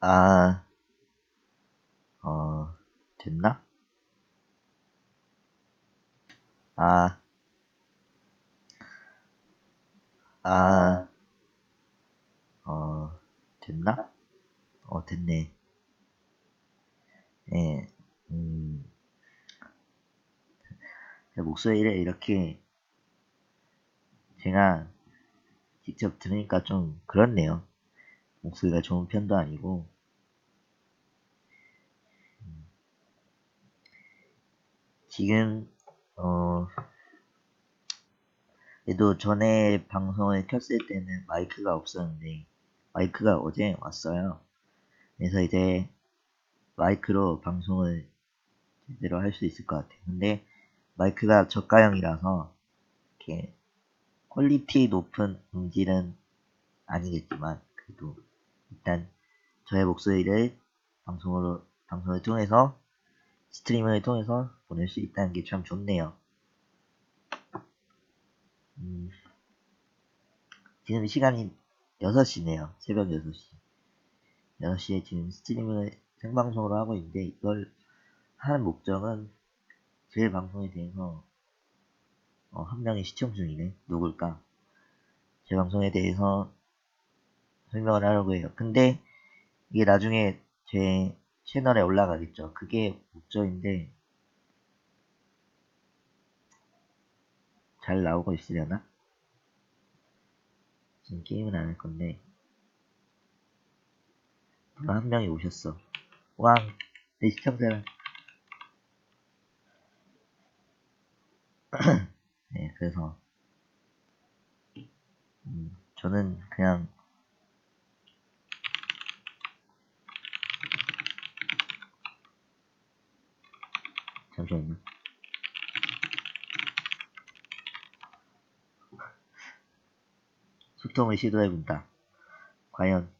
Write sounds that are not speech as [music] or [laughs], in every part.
아, 어, 됐나? 아, 아, 어, 됐나? 어, 됐네. 예, 음, 제 목소리를 이렇게 제가 직접 들으니까 좀 그렇네요. 목소리가 좋은 편도 아니고, 지금, 어, 그래도 전에 방송을 켰을 때는 마이크가 없었는데, 마이크가 어제 왔어요. 그래서 이제 마이크로 방송을 제대로 할 수 있을 것 같아요. 근데 마이크가 저가형이라서 이렇게 퀄리티 높은 음질은 아니겠지만 그래도 일단 저의 목소리를 방송으로 방송을 통해서 스트리밍을 통해서 보낼 수 있다는 게 참 좋네요. 음, 지금 시간이 6시네요. 새벽 6시. 6시에 지금 스트리밍을 생방송으로 하고 있는데 이걸 하는 목적은 제 방송에 대해서 어, 한 명이 시청 중이네. 누굴까? 제 방송에 대해서 설명을 하려고 해요. 근데 이게 나중에 제 채널에 올라가겠죠. 그게 목적인데 잘 나오고 있으려나? 지금 게임은 안 할 건데 누가 한 명이 오셨어. 왕, 내 시청자라. [clears throat] 네, 그래서 음, 저는 그냥 잠시만요. 소통을 시도해본다. 과연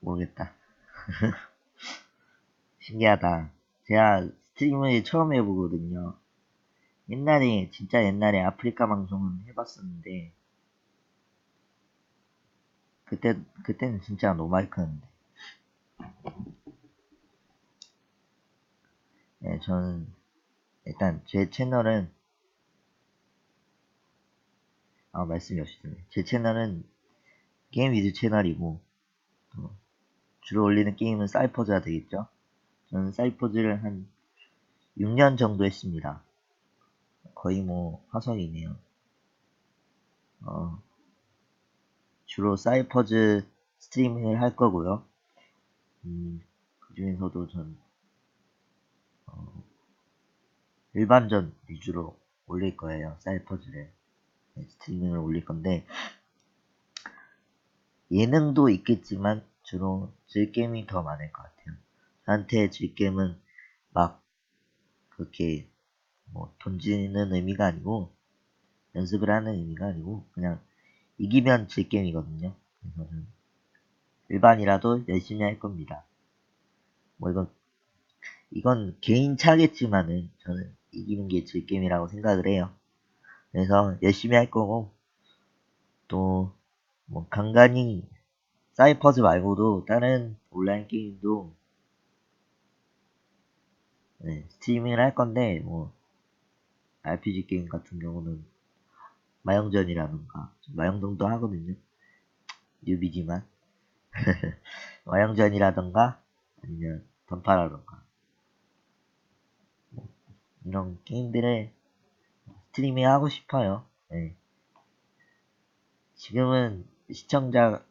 모르겠다. [laughs] 신기하다. 제가 스트리밍을 처음 해보거든요. 옛날에, 진짜 옛날에 아프리카 방송은 해봤었는데, 그때, 그때는 진짜 노마이크였는데. 네, 저는, 일단 제 채널은, 아, 말씀이 없으시네. 제 채널은 게임 위주 채널이고, 또 주로 올리는 게임은 사이퍼즈가 되겠죠? 저는 사이퍼즈를 한 6년 정도 했습니다. 거의 뭐 화석이네요. 어, 주로 사이퍼즈 스트리밍을 할 거고요. 음, 그 중에서도 전 어, 일반전 위주로 올릴 거예요. 사이퍼즈를 네, 스트리밍을 올릴 건데 예능도 있겠지만 주로 즐겜이 더 많을 것 같아요. 저한테 즐겜은 막 그렇게 뭐 던지는 의미가 아니고 연습을 하는 의미가 아니고 그냥 이기면 즐겜이거든요. 그래서 일반이라도 열심히 할 겁니다. 뭐 이건 이건 개인 차겠지만은 저는 이기는 게 즐겜이라고 생각을 해요. 그래서 열심히 할 거고 또 뭐 간간히 사이퍼즈 말고도 다른 온라인 게임도 네, 스트리밍을 할 건데 뭐 RPG 게임 같은 경우는 마영전이라던가 마영동도 하거든요. 뉴비지만 [laughs] 마영전이라던가 아니면 던파라던가 뭐 이런 게임들을 스트리밍 하고 싶어요. 네. 지금은 시청자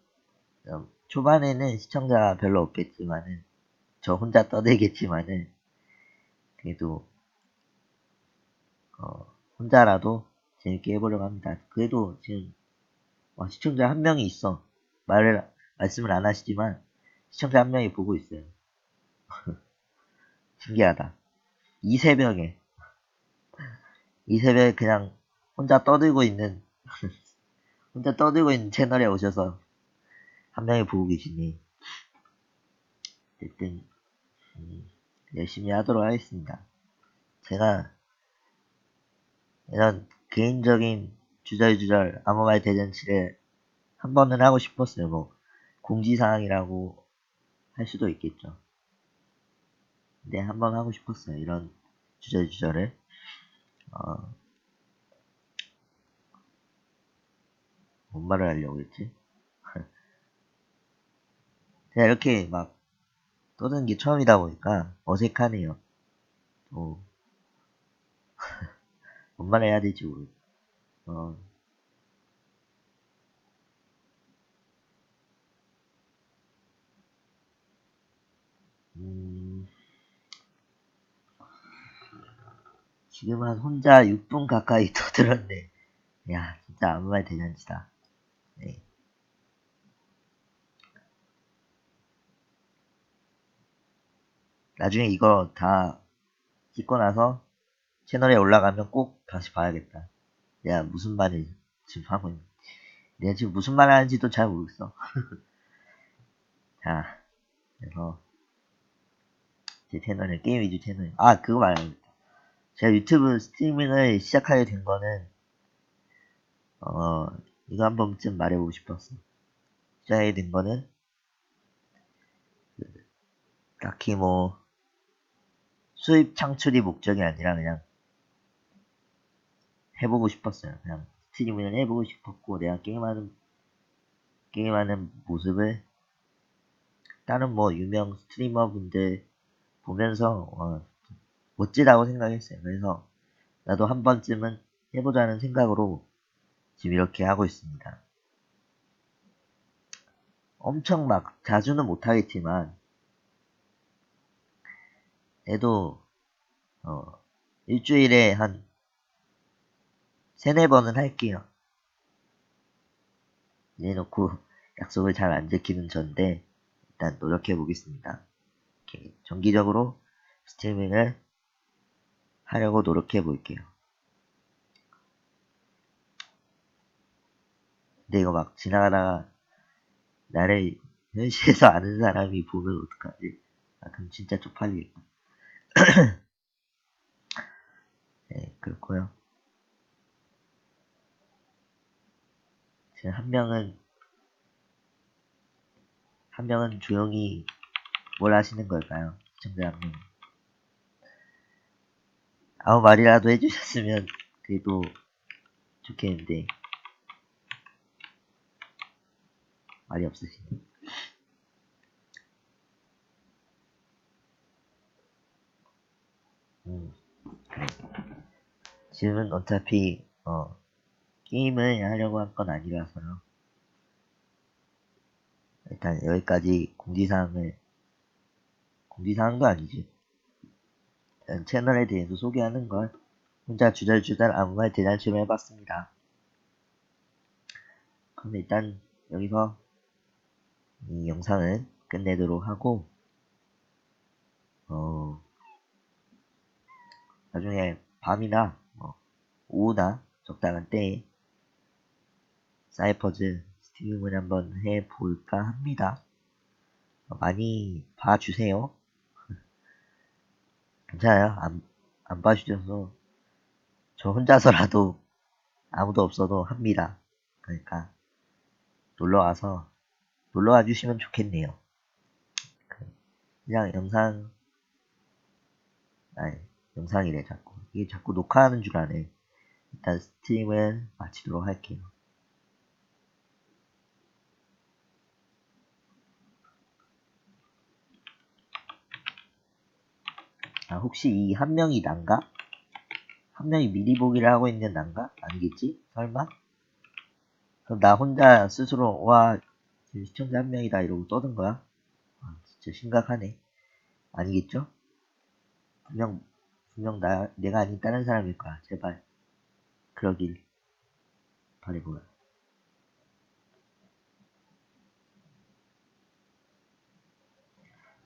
어, 초반에는 시청자 별로 없겠지만은 저 혼자 떠들겠지만은 그래도 어, 혼자라도 재밌게 해보려고 합니다. 그래도 지금 와, 시청자 한 명이 있어. 말을 말씀을 안 하시지만 시청자 한 명이 보고 있어요. [laughs] 신기하다. 이 새벽에 이 새벽에 그냥 혼자 떠들고 있는 [laughs] 혼자 떠들고 있는 채널에 오셔서 한 명이 보고 계시니 어쨌든 음, 열심히 하도록 하겠습니다. 제가 이런 개인적인 주절주절 아무 말 대잔치를 한 번은 하고 싶었어요. 뭐 공지사항이라고 할 수도 있겠죠. 근데 한 번 하고 싶었어요. 이런 주저주저를. 어, 뭔 말을 하려고 했지? 제가 [laughs] 이렇게 막 떠드는 게 처음이다 보니까 어색하네요. 또, [laughs] 뭔 말을 해야 될지 모르, 어, 음, 지금 한 혼자 6분 가까이 떠들었네. 야, 진짜 아무 말 대잔치다. 네. 나중에 이거 다 찍고 나서 채널에 올라가면 꼭 다시 봐야겠다. 내가 무슨 말을 지금 하고 있는 내가 지금 무슨 말 하는지도 잘 모르겠어. [laughs] 자, 그래서 제 채널은 게임 위주 채널. 아, 그거 말해야겠다. 제가 유튜브 스트리밍을 시작하게 된 거는 어, 이거 한 번쯤 말해보고 싶었어. 시작하게 된 거는 딱히 뭐 수입 창출이 목적이 아니라 그냥 해보고 싶었어요. 그냥 스트리밍을 해보고 싶었고 내가 게임하는 게임하는 모습을 다른 뭐 유명 스트리머 분들 보면서 어, 멋지다고 생각했어요. 그래서 나도 한 번쯤은 해보자는 생각으로 지금 이렇게 하고 있습니다. 엄청 막 자주는 못하겠지만 애도 어, 일주일에 한 세네 번은 할게요. 내놓고 [laughs] 약속을 잘 안 지키는 전데 일단 노력해 보겠습니다. 정기적으로 스트리밍을 하려고 노력해 볼게요. 근데 이거 막 지나가다가 나를 현실에서 아는 사람이 보면 어떡하지? 아, 그럼 진짜 쪽팔리겠다. [clears throat] 네, 그렇고요. 지금 한 명은 한 명은 조용히 뭘 하시는 걸까요? 시청자 한 명. 아무 말이라도 해주셨으면 그래도 좋겠는데 말이 없으시네. 음, 그래. 지금은 어차피 어, 게임을 하려고 한 건 아니라서요. 일단 여기까지 공지사항을 공지사항도 아니지. 채널에 대해서 소개하는 걸 혼자 주절주절 아무 말 대잔치로 해봤습니다. 그럼 일단 여기서 이 영상을 끝내도록 하고 어 나중에 밤이나 뭐 오후나 적당한 때에 사이퍼즈 스트리밍을 한번 해볼까 합니다. 많이 봐주세요. 괜찮아요. 안, 안 봐주셔서 저 혼자서라도 아무도 없어도 합니다. 그러니까 놀러와서 놀러와 주시면 좋겠네요. 그냥 영상 아니 영상이래 자꾸 이게 자꾸 녹화하는 줄 아네. 일단 스트림을 마치도록 할게요. 아, 혹시 이 한 명이 난가? 한 명이 미리 보기를 하고 있는 난가? 아니겠지? 설마? 그럼 나 혼자 스스로, 와, 시청자 한 명이다 이러고 떠든 거야? 아, 진짜 심각하네. 아니겠죠? 분명, 분명 나, 내가 아닌 다른 사람일 거야. 제발. 그러길 바래보야.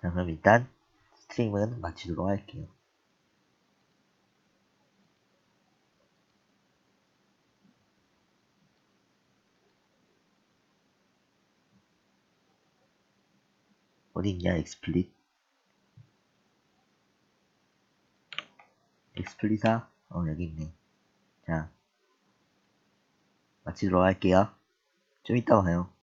자, 그럼 일단 스트림은 마치도록 할게요. 어디 있냐, 엑스플릿? 엑스플릿아? 어, 여기 있네. 자, 마치도록 할게요. 좀 이따 봐요.